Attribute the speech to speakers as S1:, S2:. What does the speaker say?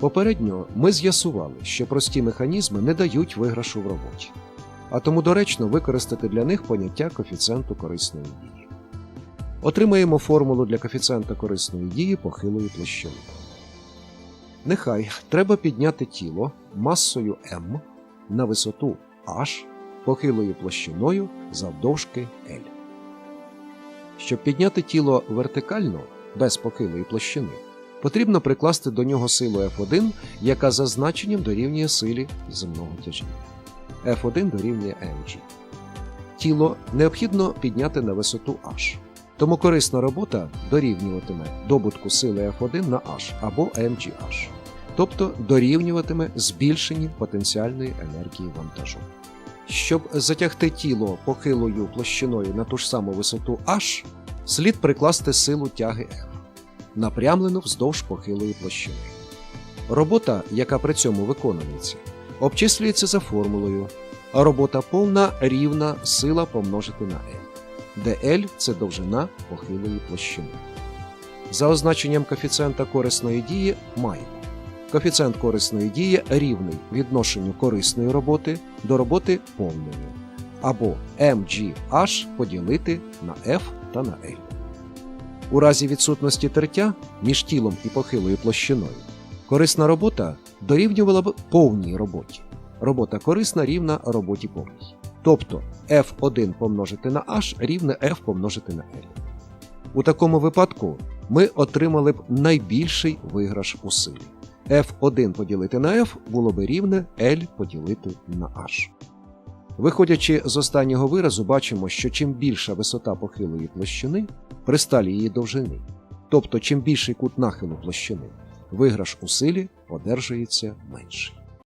S1: Попередньо ми з'ясували, що прості механізми не дають виграшу в роботі, а тому доречно використати для них поняття коефіцієнту корисної дії. Отримаємо формулу для коефіцієнта корисної дії похилої площини. Нехай треба підняти тіло масою m на висоту h похилою площиною завдовжки L. Щоб підняти тіло вертикально без похилої площини, потрібно прикласти до нього силу F1, яка за значенням дорівнює силі земного тяжіння. F1 дорівнює mg. Тіло необхідно підняти на висоту h. Тому корисна робота дорівнюватиме добутку сили F1 на h або mgh, тобто дорівнюватиме збільшенні потенціальної енергії вантажу. Щоб затягти тіло похилою площиною на ту ж саму висоту h, слід прикласти силу тяги F, напрямлену вздовж похилої площини. Робота, яка при цьому виконується, обчислюється за формулою, робота повна рівна сила помножити на L, де L – це довжина похилої площини. За означенням коефіцієнта корисної дії маємо. Коефіцієнт корисної дії рівний відношенню корисної роботи до роботи повної, або mgh поділити на F та на L. У разі відсутності тертя між тілом і похилою площиною корисна робота дорівнювала б повній роботі. Робота корисна рівна роботі повній. Тобто F1 помножити на H рівне F помножити на L. У такому випадку ми отримали б найбільший виграш у силі. F1 поділити на F було би рівне L поділити на H. Виходячи з останнього виразу, бачимо, що чим більша висота похилої площини при сталі її довжини, тобто чим більший кут нахилу площини, виграш у силі одержується менший.